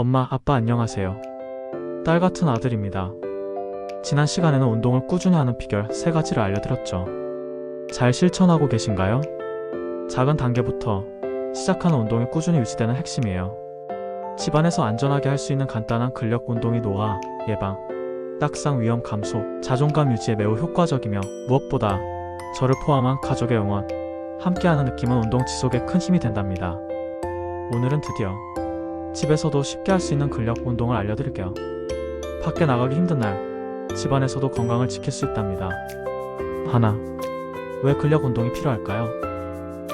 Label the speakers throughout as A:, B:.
A: 엄마, 아빠 안녕하세요. 딸 같은 아들입니다. 지난 시간에는 운동을 꾸준히 하는 비결 세 가지를 알려드렸죠. 잘 실천하고 계신가요? 작은 단계부터 시작하는 운동이 꾸준히 유지되는 핵심이에요. 집안에서 안전하게 할 수 있는 간단한 근력 운동이 노화, 예방, 딱상 위험 감소, 자존감 유지에 매우 효과적이며 무엇보다 저를 포함한 가족의 응원, 함께하는 느낌은 운동 지속에 큰 힘이 된답니다. 오늘은 드디어 집에서도 쉽게 할 수 있는 근력 운동을 알려드릴게요. 밖에 나가기 힘든 날, 집안에서도 건강을 지킬 수 있답니다. 하나, 왜 근력 운동이 필요할까요?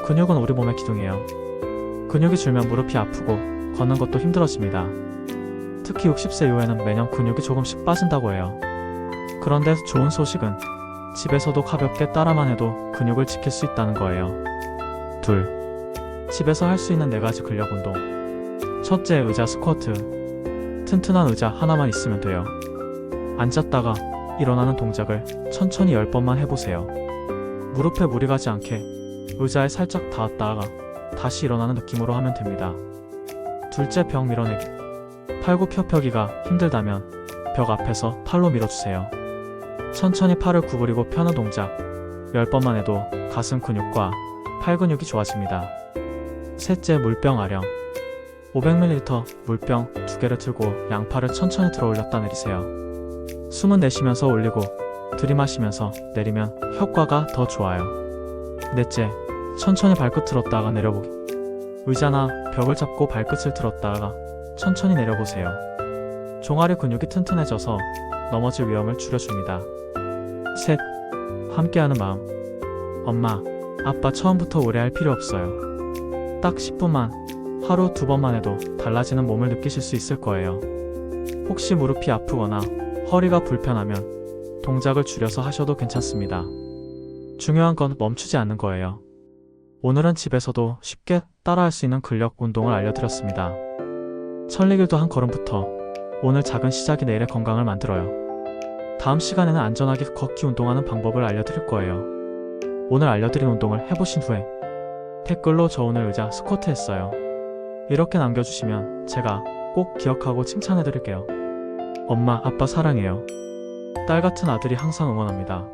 A: 근육은 우리 몸의 기둥이에요. 근육이 줄면 무릎이 아프고 걷는 것도 힘들어집니다. 특히 60세 이후에는 매년 근육이 조금씩 빠진다고 해요. 그런데 좋은 소식은 집에서도 가볍게 따라만 해도 근육을 지킬 수 있다는 거예요. 둘, 집에서 할 수 있는 네 가지 근력 운동. 첫째, 의자 스쿼트. 튼튼한 의자 하나만 있으면 돼요. 앉았다가 일어나는 동작을 천천히 10번만 해보세요. 무릎에 무리 가지 않게 의자에 살짝 닿았다가 다시 일어나는 느낌으로 하면 됩니다. 둘째, 벽 밀어내기. 팔굽혀펴기가 힘들다면 벽 앞에서 팔로 밀어주세요. 천천히 팔을 구부리고 펴는 동작 10번만 해도 가슴 근육과 팔 근육이 좋아집니다. 셋째 물병 아령 500ml 물병 두 개를 들고 양팔을 천천히 들어 올렸다 내리세요. 숨은 내쉬면서 올리고 들이마시면서 내리면 효과가 더 좋아요. 넷째 천천히 발끝 들었다가 내려보기 의자나 벽을 잡고 발끝을 들었다가 천천히 내려보세요. 종아리 근육이 튼튼해져서 넘어질 위험을 줄여줍니다. 셋. 함께하는 마음. 엄마, 아빠 처음부터 오래 할 필요 없어요. 딱 10분만, 하루 두 번만 해도 달라지는 몸을 느끼실 수 있을 거예요. 혹시 무릎이 아프거나 허리가 불편하면 동작을 줄여서 하셔도 괜찮습니다. 중요한 건 멈추지 않는 거예요. 오늘은 집에서도 쉽게 따라할 수 있는 근력 운동을 알려드렸습니다. 천리길도 한 걸음부터 오늘 작은 시작이 내일의 건강을 만들어요. 다음 시간에는 안전하게 걷기 운동하는 방법을 알려드릴 거예요. 오늘 알려드린 운동을 해보신 후에 댓글로 저 오늘 의자 스쿼트 했어요. 이렇게 남겨주시면 제가 꼭 기억하고 칭찬해드릴게요. 엄마, 아빠 사랑해요. 딸 같은 아들이 항상 응원합니다.